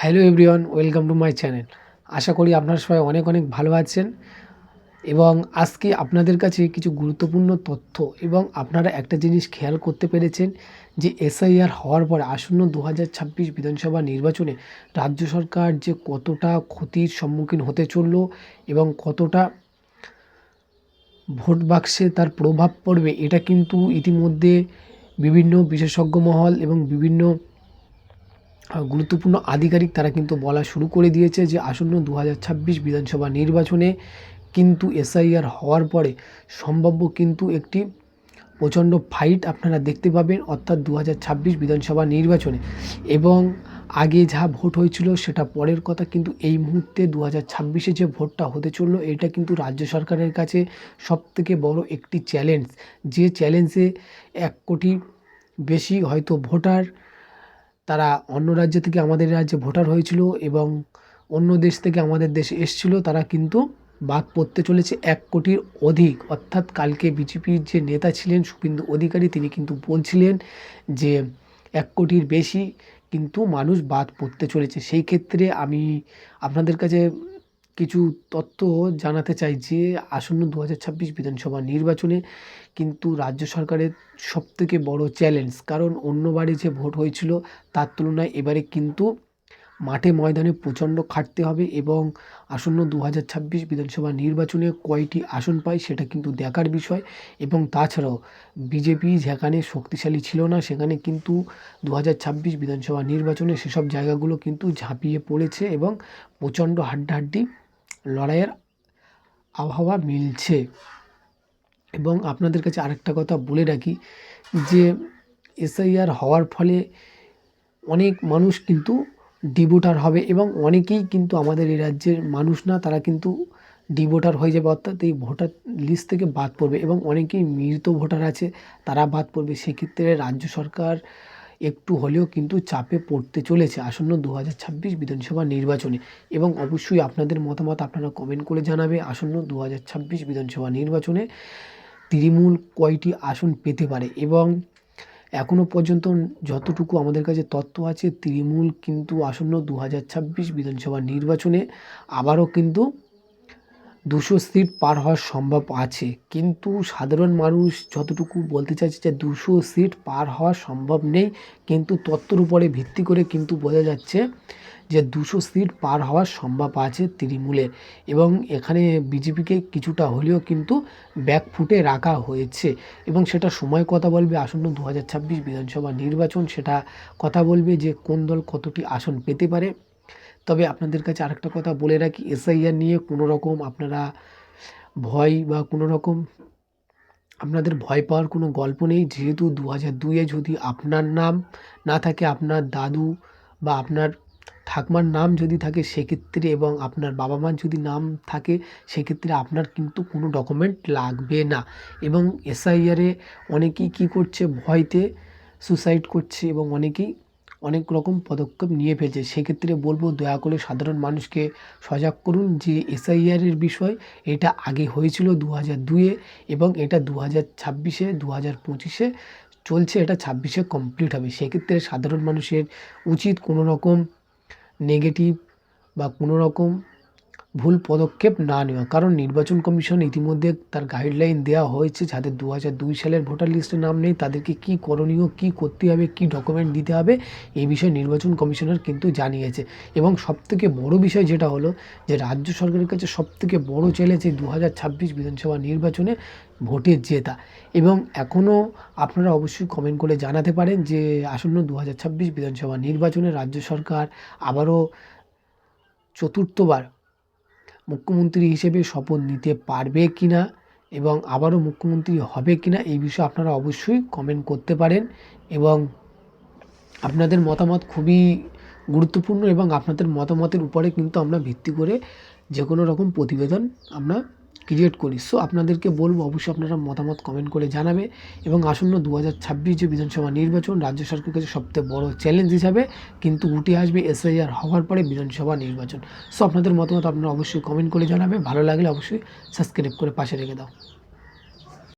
Hello everyone, welcome to my channel. আশা করি আপনারা সবাই অনেক অনেক ভালো আছেন এবং আজকে আপনাদের কাছে কিছু গুরুত্বপূর্ণ তথ্য এবং আপনারা একটা জিনিস খেয়াল করতে পেরেছেন যে এসআইআর হওয়ার পরে আসন্ন দু হাজার ছাব্বিশ বিধানসভা নির্বাচনে রাজ্য সরকার যে কতটা ক্ষতির সম্মুখীন হতে চলল এবং কতটা ভোট বাক্সে তার প্রভাব পড়বে, এটা কিন্তু ইতিমধ্যে বিভিন্ন বিশেষজ্ঞ মহল এবং বিভিন্ন গুরুত্বপূর্ণ আধিকারিক তারা কিন্তু বলা শুরু করে দিয়েছে যে আসন্ন দু হাজার ছাব্বিশ বিধানসভা নির্বাচনে কিন্তু এসআইআর হওয়ার পরে সম্ভাব্য কিন্তু একটি প্রচণ্ড ফাইট আপনারা দেখতে পাবেন, অর্থাৎ দু হাজার ছাব্বিশ বিধানসভা নির্বাচনে। এবং আগে যা ভোট হয়েছিল সেটা পরের কথা, কিন্তু এই মুহূর্তে দু হাজার যে ভোটটা হতে চলল, এটা কিন্তু রাজ্য সরকারের কাছে সবথেকে বড় একটি চ্যালেঞ্জ যে চ্যালেঞ্জে এক কোটি বেশি হয়তো ভোটার তারা অন্য রাজ্য থেকে আমাদের রাজ্যে ভোটার হয়েছিল এবং অন্য দেশ থেকে আমাদের দেশে এসেছিল, তারা কিন্তু বাদ পড়তে চলেছে এক কোটির অধিক। অর্থাৎ কালকে বিজেপির যে নেতা ছিলেন, শুভেন্দু অধিকারী, তিনি কিন্তু বলছিলেন যে এক কোটির বেশি কিন্তু মানুষ বাদ পড়তে চলেছে। সেই ক্ষেত্রে আমি আপনাদের কাছে কিছু তথ্য জানাতে চাই যে, আসন্ন দু হাজার ছাব্বিশ বিধানসভা নির্বাচনে কিন্তু রাজ্য সরকারের সবথেকে বড় চ্যালেঞ্জ কারণ অন্যবারে যে ভোট হয়েছিল তার তুলনায় এবারে কিন্তু মাঠে ময়দানে প্রচণ্ড খাটতে হবে এবং আসন্ন দু হাজার ছাব্বিশ বিধানসভা নির্বাচনে কয়টি আসন পায় সেটা কিন্তু দেখার বিষয় এবং তাছাড়াও বিজেপি যেখানে শক্তিশালী ছিল না, সেখানে কিন্তু দু হাজার ছাব্বিশ বিধানসভা নির্বাচনে সেসব জায়গাগুলো কিন্তু ঝাঁপিয়ে পড়েছে এবং প্রচণ্ড হাড্ডাহাড্ডি লড়াইয়ের আবহাওয়া মিলছে। এবং আপনাদের কাছে আরেকটা কথা বলে রাখি যে, এসআইআর হওয়ার ফলে অনেক মানুষ কিন্তু ডিভোটার হবে এবং অনেকেই কিন্তু আমাদের এই রাজ্যের মানুষ না, তারা কিন্তু ডিভোটার হয়ে যাবে। অর্থাৎ এই ভোটার লিস্ট থেকে বাদ পড়বে এবং অনেকেই মৃত ভোটার আছে, তারা বাদ পড়বে। সেক্ষেত্রে রাজ্য সরকার একটু হলেও কিন্তু চাপে পড়তে চলেছে আসন্ন দু হাজার ছাব্বিশ বিধানসভা নির্বাচনে। এবং অবশ্যই আপনাদের মতামত আপনারা কমেন্ট করে জানাবে আসন্ন দু হাজার ছাব্বিশ বিধানসভা নির্বাচনে তৃণমূল কয়টি আসন পেতে পারে। এবং এখনও পর্যন্ত যতটুকু আমাদের কাছে তথ্য আছে, তৃণমূল কিন্তু আসন্ন দু হাজার ছাব্বিশ বিধানসভা নির্বাচনে আবারও কিন্তু দুশো সিট পার হওয়ার সম্ভব আছে। কিন্তু সাধারণ মানুষ যতটুকু বলতে চাইছে যে দুশো সিট পার হওয়া সম্ভব নেই, কিন্তু তত্ত্বর উপরে ভিত্তি করে কিন্তু বোঝা যাচ্ছে যে দুশো সিট পার হওয়ার সম্ভব আছে তৃণমূলের এবং এখানে বিজেপিকে কিছুটা হলেও কিন্তু ব্যাকফুটে রাখা হয়েছে। এবং সেটা সময় কথা বলবে আসন্ন দু বিধানসভা নির্বাচন, সেটা কথা বলবে যে কোন দল কতটি আসন পেতে পারে। তবে আপনাদের কাছে আরেকটা কথা বলে রাখি এসআইআর নিয়ে কোনো রকম আপনারা ভয় বা কোনো রকম আপনাদের ভয় পাওয়ার কোনো গল্প নেই। যেহেতু দু হাজার দুইয়ে যদি আপনার নাম না থাকে, আপনার দাদু বা আপনার ঠাকমার নাম যদি থাকে সেক্ষেত্রে এবং আপনার বাবা মার যদি নাম থাকে সেক্ষেত্রে আপনার কিন্তু কোনো ডকুমেন্ট লাগবে না। এবং এসআইআরে অনেকেই কী করছে, ভয়তে সুসাইড করছে এবং অনেকেই অনেক রকম পদক্ষেপ নিয়ে ফেলছে। সেক্ষেত্রে বলব, দয়া করে সাধারণ মানুষকে সজাগ করুন যে এসআইআরের বিষয় এটা আগে হয়েছিল দু হাজার দুয়ে এবং এটা দু হাজার ছাব্বিশে দু হাজার পঁচিশে চলছে, এটা ছাব্বিশে কমপ্লিট হবে। সেক্ষেত্রে সাধারণ মানুষের উচিত কোনো রকম নেগেটিভ বা কোনো রকম ভুল পদক্ষেপ না নেওয়া। কারণ নির্বাচন কমিশন ইতিমধ্যে তার গাইডলাইন দেওয়া হয়েছে যাদের দু হাজার দুই সালের ভোটার লিস্টে নাম নেই। তাদেরকে কী করণীয়, কী করতে হবে, কী ডকুমেন্ট দিতে হবে, এই বিষয়ে নির্বাচন কমিশনার কিন্তু জানিয়েছে। এবং সবথেকে বড় বিষয় যেটা হলো যে রাজ্য সরকারের কাছে সবথেকে বড় চ্যালেঞ্জ এই দু হাজার ছাব্বিশ বিধানসভা নির্বাচনে ভোটের জেতা। এবং এখনও আপনারা অবশ্যই কমেন্ট করে জানাতে পারেন যে আসন্ন দু হাজার ছাব্বিশ বিধানসভা নির্বাচনে রাজ্য সরকার আবারও চতুর্থবার মুখ্যমন্ত্রী হিসেবে শপথ নিতে পারবে কি না এবং আবারও মুখ্যমন্ত্রী হবে কি না এই বিষয়ে আপনারা অবশ্যই কমেন্ট করতে পারেন এবং আপনাদের মতামত খুবই গুরুত্বপূর্ণ এবং আপনাদের মতামতের উপরে কিন্তু আমরা ভিত্তি করে যে কোনো রকম প্রতিবেদন আমরা ক্রিয়েট করি। সো আপনাদেরকে বলব, অবশ্যই আপনারা মতামত কমেন্ট করে জানাবে এবং আসন্ন দু হাজার ছাব্বিশ যে বিধানসভা নির্বাচন, রাজ্য সরকারের কাছে সবথেকে বড় চ্যালেঞ্জ হিসাবে কিন্তু উঠে আসবে এসআইআর হওয়ার পরে বিধানসভা নির্বাচন। সো আপনাদের মতামত আপনারা অবশ্যই কমেন্ট করে জানাবে। ভালো লাগলে অবশ্যই সাবস্ক্রাইব করে পাশে রেখে দাও।